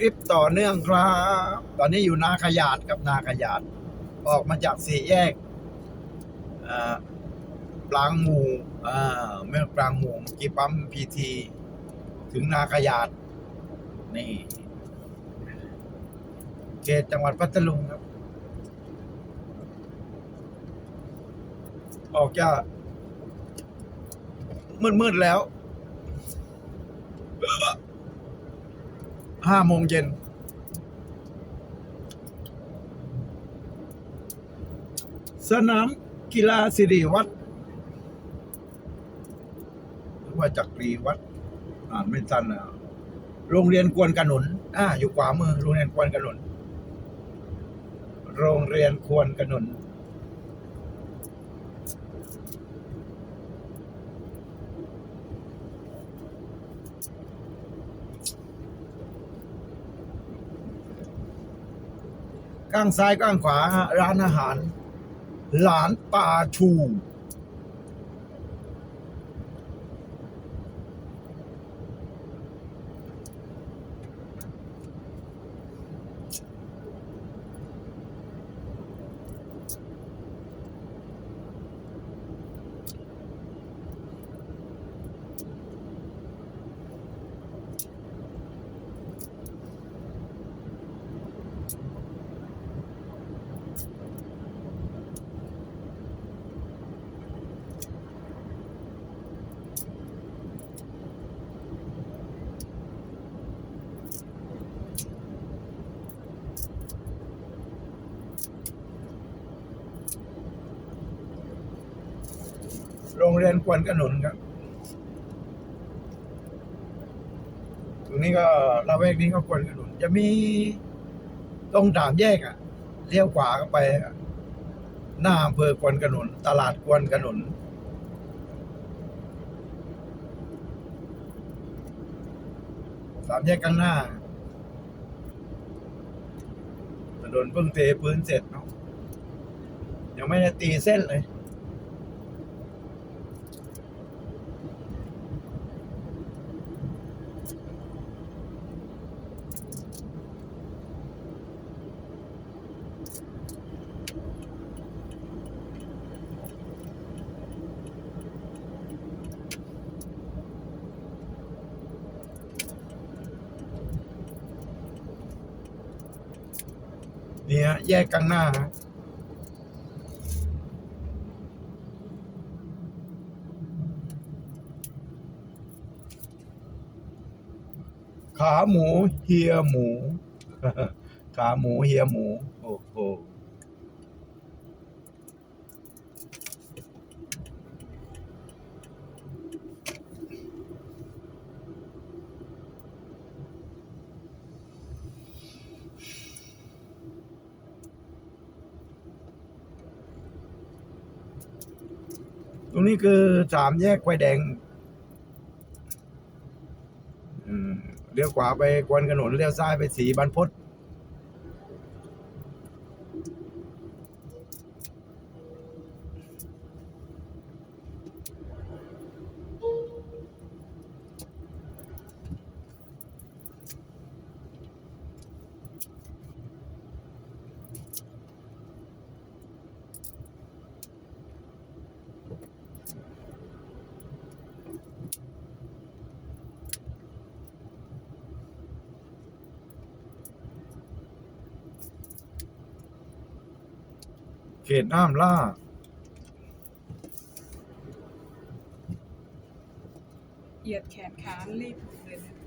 คลิปต่อเนื่องครับ ตอนนี้อยู่นาขยาดกับนาขยาด ออกมาจากสี่แยกปรางหมู่เมื่อปรางหมู่เมื่อกี้ปั๊มพีทีถึงนาขยาด นี่เขตจังหวัดพัทลุงครับ ออกจากมืดๆแล้ว ห้าโมงเย็นสนามกีฬาสิริวัตรหรือว่าจักรีวัดอ่านไม่ทันอะโรงเรียนกวนกระหนุน อ่า อยู่ขวามือ โรงเรียนกวนกระหนุน โรงเรียนควรกระหนุน ข้างซ้ายข้างขวาฮะร้านอาหาร หลานป่าชู โรงเรียนควนกระหนุนครับ ตรงนี้ก็ละแวกนี้ก็ควนกระหนุน จะมีตรงสามแยกอะเลี้ยวขวาเข้าไป หน้าอำเภอควนกระหนุน ตลาดควนกระหนุนสามแยกข้างหน้าถนนเพิ่งเทพื้นเสร็จเนาะยังไม่ได้ตีเส้นเลย นี่ฮะแยกกลางหน้าฮะขาหมูเฮียหมู ขาหมูเฮียหมู โอ้โห ตรงนี้คือสามแยกไฟแดงเลี้ยวขวาไปกวนขนนเลี้ยวซ้ายไปสีบันพศ ขตน้ำล่า เหยียดแขนขารีบเลยนะ